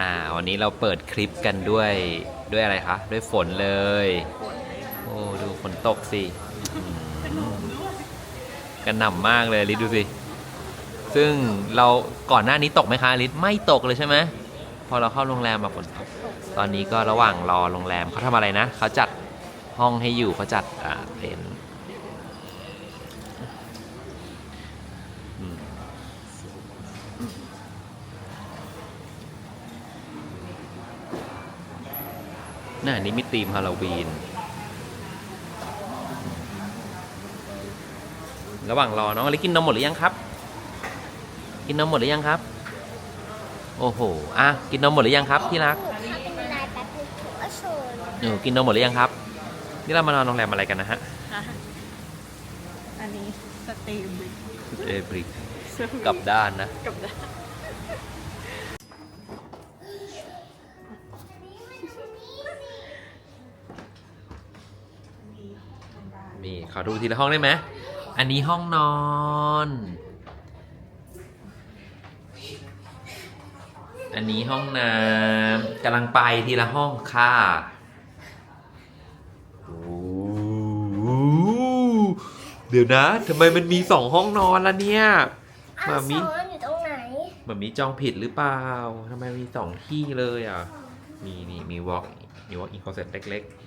อ่าวันนี้เราเปิดคลิปกันด้วยด้วยอะไรคะ ด้วยฝนเลย โอ้ดูฝนตกสิอืมกันหน่ำมากเลยลิศดูสิ ซึ่งเราก่อนหน้านี้ตกไหมคะลิศไม่ตกเลยใช่ไหมพอเราเข้าโรงแรมมาฝนตก ตอนนี้ก็ระหว่างรอโรงแรมเขาทำอะไรนะเขาจัดห้องให้อยู่เขาจัดอ่าเต็นท์ น่าอันนี้มีธีมฮาโลวีน ระหว่างรอน้องอลิกินนมหมดหรือยังครับ กินนมหมดหรือยังครับ โอ้โห อะ กินนมหมดหรือยังครับที่รักถ้าเป็นลายแป๊บนึงผมก็โชว์หนูกินนมหมดหรือยังครับ นี่เรามานอนโรงแรมอะไรกันนะฮะ อันนี้สตรีมบิ๊กเอบริกกลับด้านนะกับได้มี ขอดูทีละห้องได้ไหมอันนี้ห้องนอน อันนี้ห้องน้ำกำลังไปทีละห้องค่ะโอ้โหเดี๋ยวนะทำไมมันมีสองห้องนอนล่ะเนี่ยอ้าวมามิสอนอยู่ตรงไหนแบบนี้จองผิดหรือเปล่าทำไมมีสองที่เลยอะ มีนี่มีวอล์กมีวอล์กอินคอเซ็ตเล็ก ๆ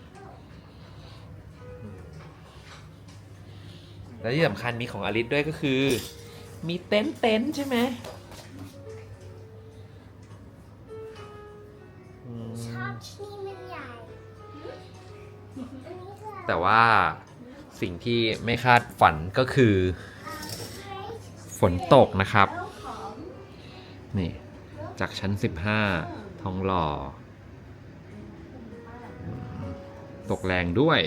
แล้วที่สำคัญมีของอลิสด้วยก็คือ มีเต็นท์เต็นท์ใช่ไหมอืมชอบที่มันใหญ่อันนี้คือแต่ว่าสิ่งที่ไม่คาดฝันก็คือ ฝนตกนะครับนี่ จากชั้น 15 ทองหล่ออืมตกแรงด้วย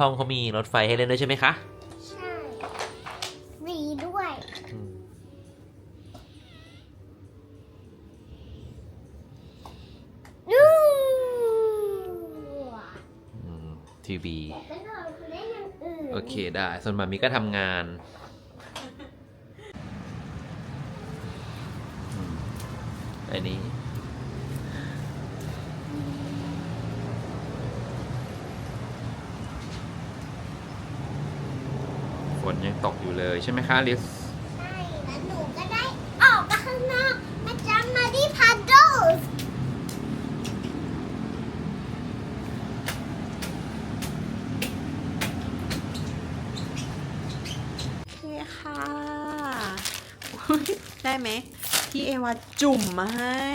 ห้องเขามีรถไฟให้เล่นด้วยใช่ไหมคะใช่วีด้วยดูทีวี แต่ก็นอนคือเล่นอย่างอื่น โอเคได้ ส่วนมามีก็ทำงานอืมอันนี้ ฝนยังตก อยู่เลยใช่ไหมคะลิสใช่แล้วหนูก็ได้ออกมาข้างนอกมาจำมาที่พัดโดสโอเคค่ะอุ๊ยได้ไหมที่เอวาจุ่มมาให้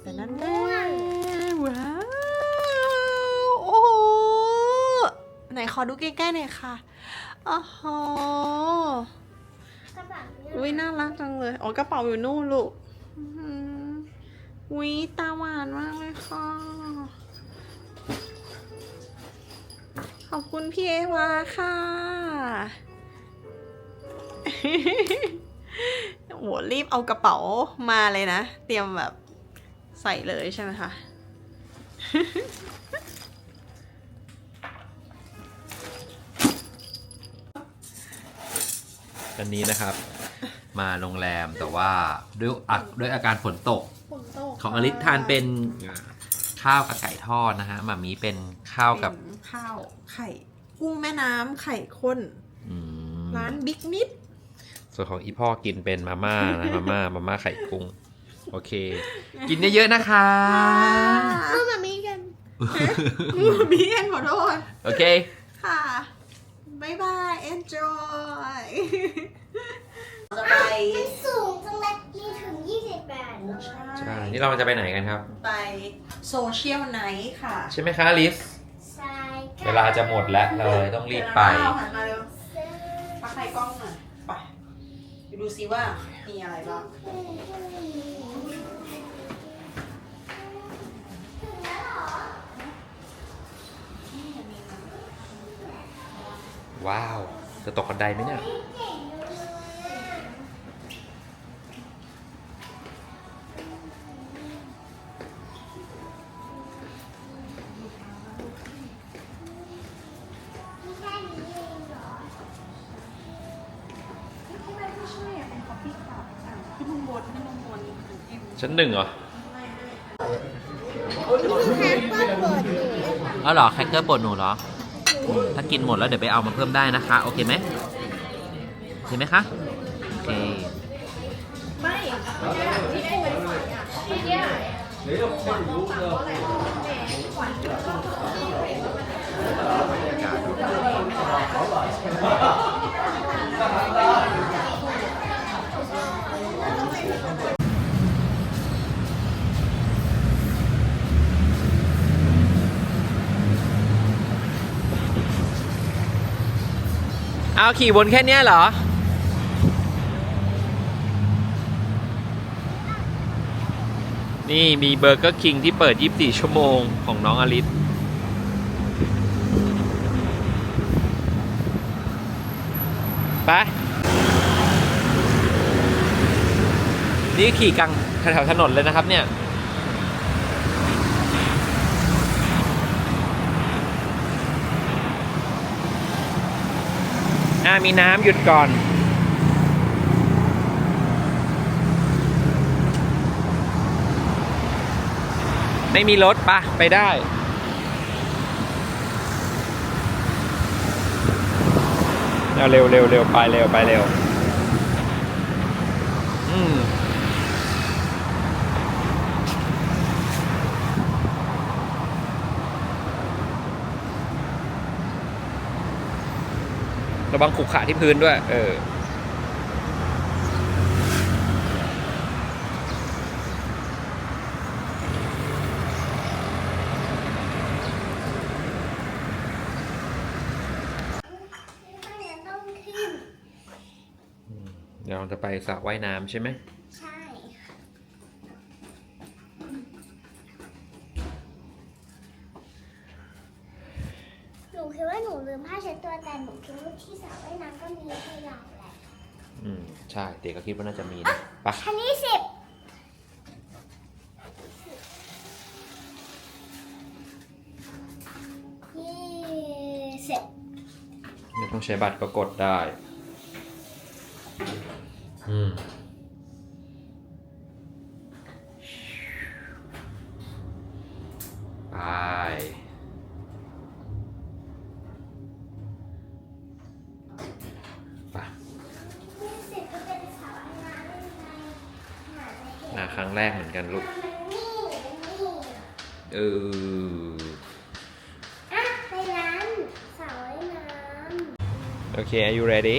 แต่นั่นแน่ว้าว โอ้โห ไหนข อดูใกล้ๆหน่อยค่ะอ๋อโหกระบะเนี่ยอุ้ยน่ารักจังเลยอ๋อกระเป๋าอยู่นู่นลูกอื้อหืออุ้ยตาหวานมากเลยค่ะ ขอบคุณพี่เอวาค่ะ โหรีบเอากระเป๋ามาเลยนะ เตรียมแบบใส่เลยใช่ไหมคะ อันนี้นะครับ มาโรงแรมแต่ว่าด้วยอะด้วยอาการฝนตก ฝนตกของอลิสทานเป็นข้าวกับไก่ทอดนะฮะหมามีเป็นข้าวกับเป็นข้าวไข่ กุ้งแม่น้ำไข่ข้น อืมร้านบิ๊กนิด ส่วนของอีพ่อกินเป็นมาม่านะมาม่ามาม่าไข่กุ้งโอเค กินเยอะๆนะคะเอามามีกันมีเอ็นขอโทษโอเค ค่ะ บ๊ายบาย enjoy จะไปมันสูงจังเลยมีถึง 28เหรอใช่นี่เราจะไปไหนกันครับ ไปโซเชียลไนท์ค่ะ ใช่ไหมคะอลิส ใช่ค่ะเวลาจะหมดแล้วเราเลยต้องรีบไปหันมาเร็วปะคให้กล้องหน่อยไปไปดูซิว่ามีอะไรบ้างว้าว จะตกบันไดไหมเนี่ยมี ชั้นหนึ่งเหรอนี่ค่ะก็เปิดอยู่อ๋อเหรอแคคเกอร์ปวดหนูเหรอ ถ้ากินหมดแล้วเดี๋ยวไปเอามาเพิ่มได้นะคะ โอเคไหมโอเคไหมคะ โอเค เอาขี่วนแค่เนี้ยเหรอ นี่มีเบอร์เกอร์คิงที่เปิด 24 ชั่วโมงของน้องอลิสไป นี่ขี่กลางแถวถนนเลยนะครับเนี่ย อ่ามีน้ำหยุดก่อน ไม่มีรถปะไปได้เอาเร็วเร็วเร็วไปเร็วไปเร็ว อืม ระวังขรุขระที่พื้นด้วย เออเดี๋ยวเราจะไปสระว่ายน้ำใช่ไหม ใช่ค่ะหนูคิดว่าหนูลืมผ้าเช็ดตัวแต่ หนูคิดว่าที่สระว่ายน้ำก็มีให้เราแหละอืมใช่เด็กก็คิดว่าน่าจะมีนะไปะชั้นที่สิบยี่สิบ ไม่ต้องใช้บัตรก็กดได้ อืม ไป ไป ยี่สิบก็เป็นสระว่ายน้ำยังไงหาไม่เห็ นมาครั้งแรกเหมือนกันลูกมันนี่มันนี่เอออะไปร้านสระว่ายน้ำโอเค are you ready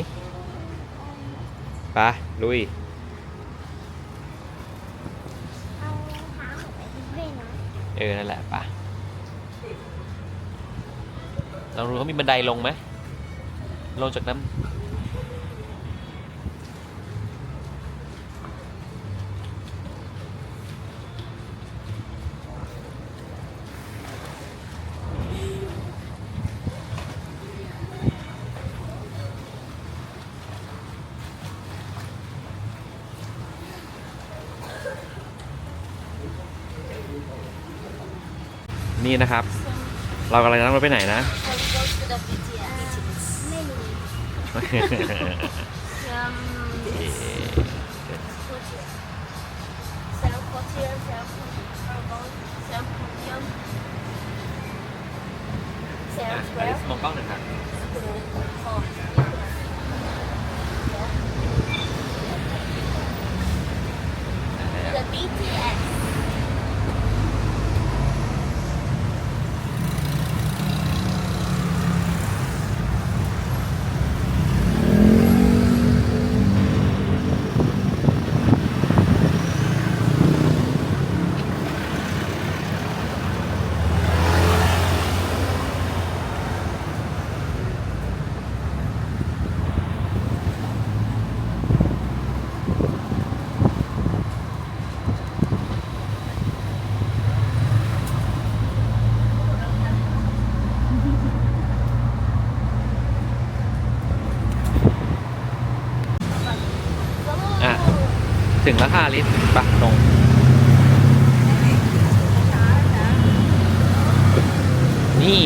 ไปลุย เอารองเท้าของไปด้วยนะเออ นั่นแหละปะลองดูเขามีบันไดลงไหมลงจากน้ำ นี่นะครับ เรากำลังจะนั่งรถไปไหนนะไม่รู้อลิสมองกล้องหน่อยครับ ถึงแล้วค่ะลิศปะลงนี่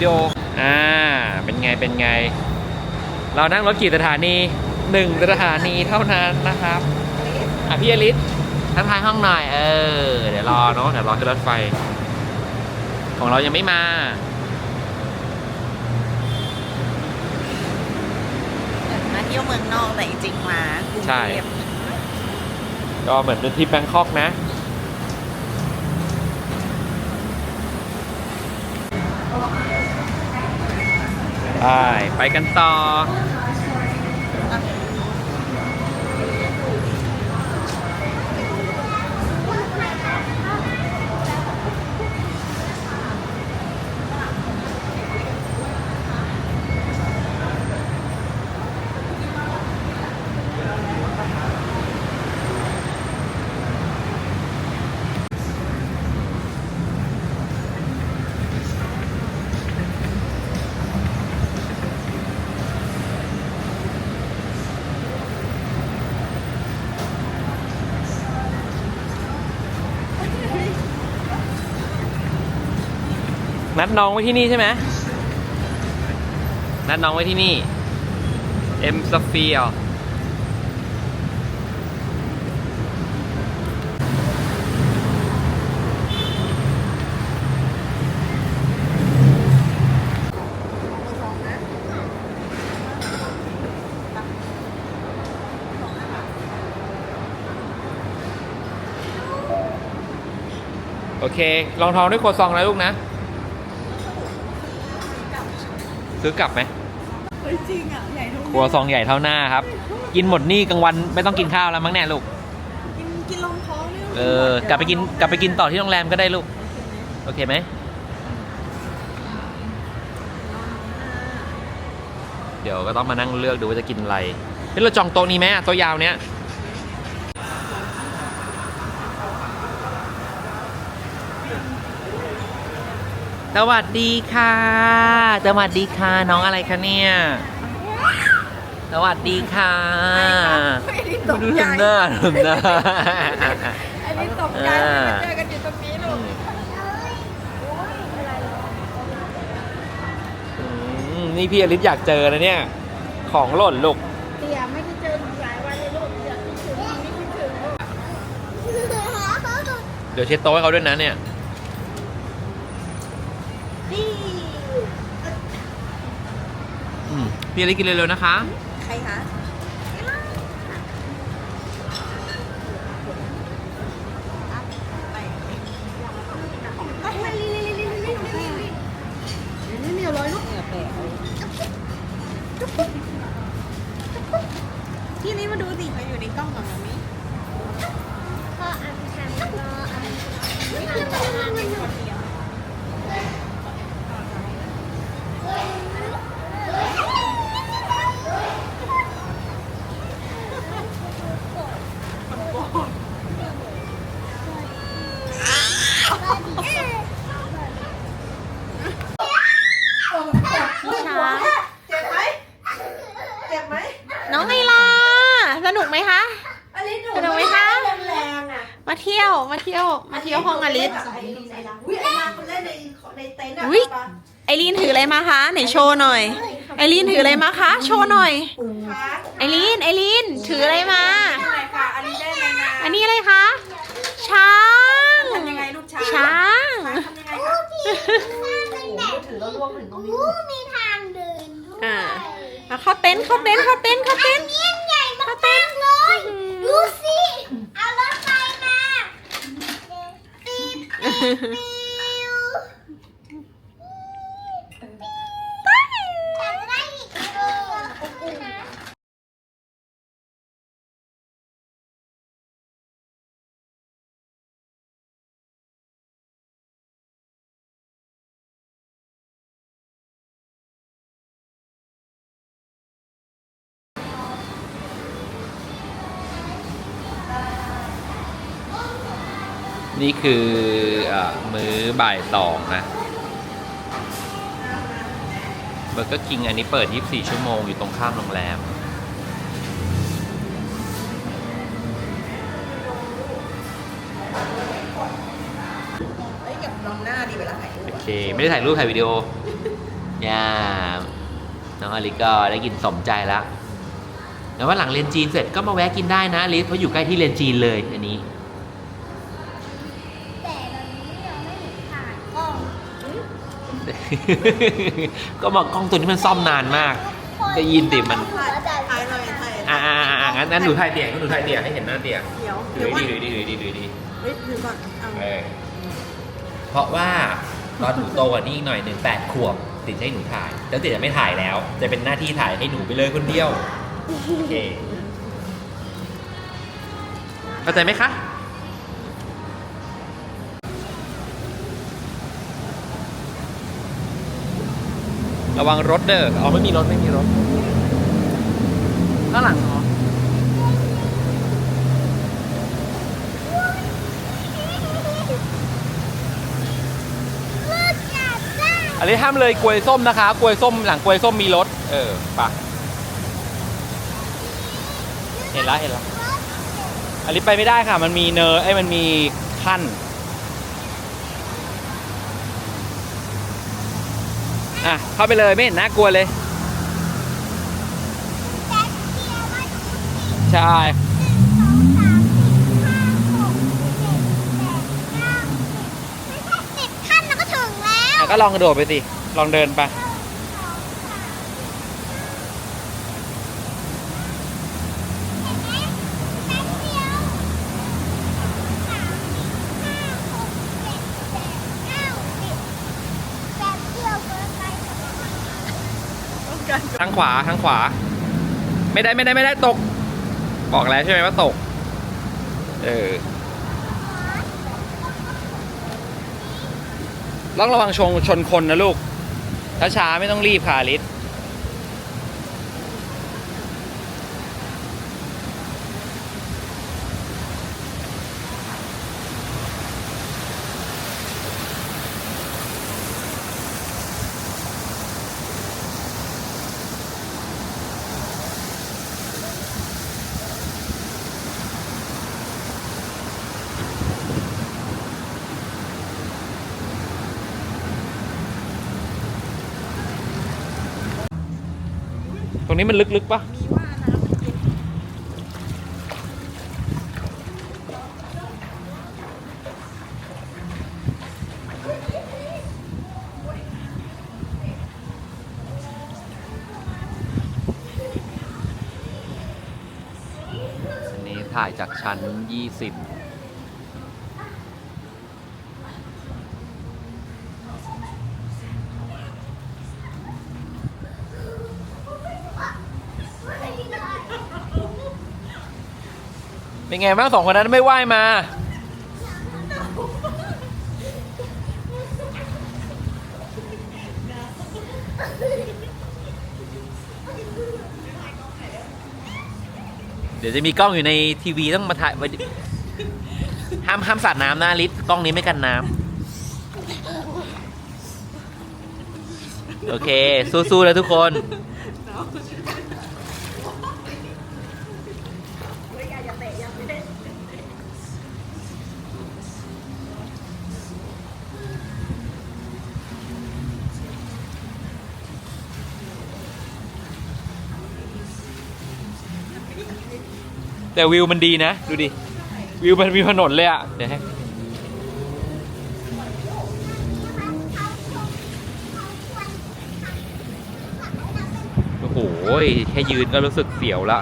วิดีโอ อ่า เป็นไง เป็นไง เรานั่งรถกี่สถานีหนึ่งสถานีเท่านั้นนะครับ อะพี่อลิศทักทายห้องหน่อย เออ เดี๋ยวรอเนาะ เดี๋ยวรอขึ้นรถไฟ ของเรายังไม่มา มาเที่ยวเมืองนอกแต่จริงๆมากรุงใช่ เทพก็เหมือนเป็นทริปแบงคอกนะ ไปไปกันต่อ นัดน้องไว้ที่นี่ใช่ไหมนัดน้องไว้ที่นี่ เอ็มสเฟียร์โอเค ลองทองด้วยโคซองนะลูกนะ ซื้อกลับไหมเฮ้ยจริงอะใหญ่ทุกครัวซองใหญ่เท่าหน้าครับ กินหมดนี่กลางวันไม่ต้องกินข้าวแล้วมั้งเนี่ยลูก กินกินลงท้องเนี่ยเออ กลับไปกินกลับไปกินต่อที่โรงแรมก็ได้ลูก โอเคไหม เดี๋ยวก็ต้องมานั่งเลือกดูว่าจะกินอะไรเฮ้ยเราจองโต๊ะนี้ไหมอะโต๊ะยาวเนี้ย สวัสดีค่ะ สวัสดีค่ะน้องอะไรคะเนี่ย สวัสดีค่ะไม่ได้ตกดูใจทำหน้าทำหน้า อันนี้ตกใจอ่า มาเจอกันอยู่ตรงนี้ลูกอืมนี่พี่อลิศอยากเจอนะเนี่ย ของหล่นลูก เตียไม่ได้เจอหลายวันเลยลูกเดี๋ยวคิดถึงนี่คิดถึงลูกเดี๋ยวเช็ดโต๊ะให้เขาด้วยนะเนี่ย นี่อืมพี่อลิศกินเร็วๆนะคะ ใครคะนี่เหนียวร้อยลูกที่นี่มาดูสิเขาอยู่ในกล้องกับมามิ ก็อันทำก็อันไม่ทำแต่งานเป็นคนเดียวช้า เจ็บไหมเจ็บไหม น้องไอลาสนุกไหมคะ อลิสหนู สนุกไหมคะ แรงๆอะ มาเที่ยวมาเที่ยว มาเที่ยวห้องอลิสไอลีนไอลาอุ้ยไอลาคนเล่นในในเต็นท์อะอุ๊ยปะไอรีนถืออะไรมาคะไหนโชว์หน่อย ไอรีนถืออะไรมาคะโชว์หน่อยคะไอรีนไอรีนถืออะไรมาอะไรคะอลิสได้อะไรมา อันนี้อะไรคะ ช้างทำยังไงลูกช้างช้างทำยังไงคะโอ้โหถือแล้วล่วงถึงตรงนี้มีทางเดินด้วยอ่ามาเข้าเต็นท์เข้าเต็นท์เข้าเต็นท์เข้าเต็นท์ใหญ่มากๆเลย ดูสิ เอารถไฟมาปี๊บปี๊บปี๊บ นี่คือ อบ่ายสองนะเบอร์เกอร์คิงอันนี้เปิด 24 ชั่วโมงอยู่ตรงข้ามโรงแรม เอ้ยกับน้องหน้าดีเวลาถ่ายรูปโออะเค ไม่ได้ถ่ายรูปถ่ายวิดีโอย่าน้องอลิก็ได้กินสมใจแล้วแล้วว่าหลังเรียนจีนเสร็จก็มาแวะกินได้นะอลิเพราะอยู่ใกล้ที่เรียนจีนเลยอันนี้ แต่ตอนนี้เราไม่เห็นผ่านกล้อง ก็บอกกล้องตัวนี้มันซ่อมนานมากได้ยินดิมัน ถ่ายถ่ายหน่อยถ่ายอ่าอ่าอ่างั้นงั้นหนูถ่ายเตี่ยงั้นหนูถ่ายเตี่ยให้เห็นหน้าเตี่ยเดี๋ยวดูเดี๋ยวว่าดีดูดีดูดีดูดีเฮ้ยถือก่อนเอาเออเพราะว่าตอนหนูโตกว่านี้อีกหน่อยหนึ่งแปดขวบติดให้หนูถ่าย แล้วติดจะไม่ถ่ายแล้ว จะเป็นหน้าที่ถ่ายให้หนูไปเลยคนเดียวโอเคเข้าใจไหมคะ ระวังรถเด้ออ๋อไม่มีรถไม่มีรถข้างหลังเหรอลูกจับได้อันนี้ห้ามเลยกลวยส้มนะคะกลวยส้มหลังกลวยส้มมีรถ เออปะเห็นละเห็นละอันนี้ไปไม่ได้ค่ะ มันมีเนอไอ้ยมันมีขั้น อะ เข้าไปเลยไม่เห็นน่ากลัวเลยแป๊บเดียวว่าดูสิใช่หนึ่งสองสามสี่ห้าหกเจ็ดแปดเก้าสิบไม่ใช่สิบขั้นเราก็ถึงแล้วอะก็ลองกระโดดไปสิ ลองเดินไป ต้องการ ทางขวาทางขวา ไม่ได้ไม่ได้ไม่ได้ตก บอกแล้วใช่ไหมว่าตก เออต้องระวังชนชนคนนะลูกช้าๆไม่ต้องรีบค่ะลิศ นี้มันลึกๆปะมีว่านะมันเย็นอันนี้ถ่ายจากชั้น 20 เป็นไงบ้างสองคนนั้นไม่ว่ายมา เดี๋ยวจะมีกล้องอยู่ในทีวีต้องมาถ่ายไว้ห้ามห้ามสาดน้ำนะลิศกล้องนี้ไม่กันน้ำ โอเค สู้ๆแล้วทุกคน เฮ้ยอย่าอย่าเตะอย่าเตะ แต่วิวมันดีนะ ดูดิ วิวมันมีถนนเลยอะเดี๋ยวให้โอ้โหแค่ยืนก็รู้สึกเสียวละ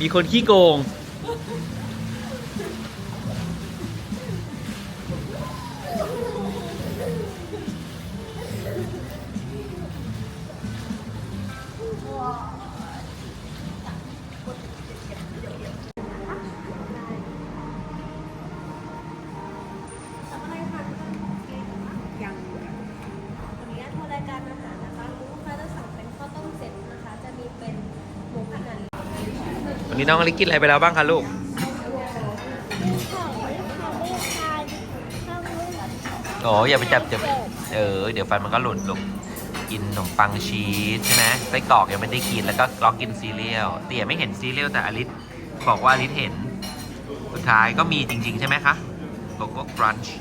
มีคนขี้โกง น้องอลิกกินอะไรไปแล้วบ้างคะลูก โอ้อย่าไปจับจับเออ เดี๋ยวฟันมันก็หลุดลูกกินขนมปังชีสใช่ไหมไส้กรอกยังไม่ได้กินแล้วก็ล็อกกินซีเรียลเตี่ยไม่เห็นซีเรียลแต่อลิสบอกว่าอลิสเห็น สุดท้ายก็มีจริง ๆ ใช่ไหมคะโกโก้ครันช์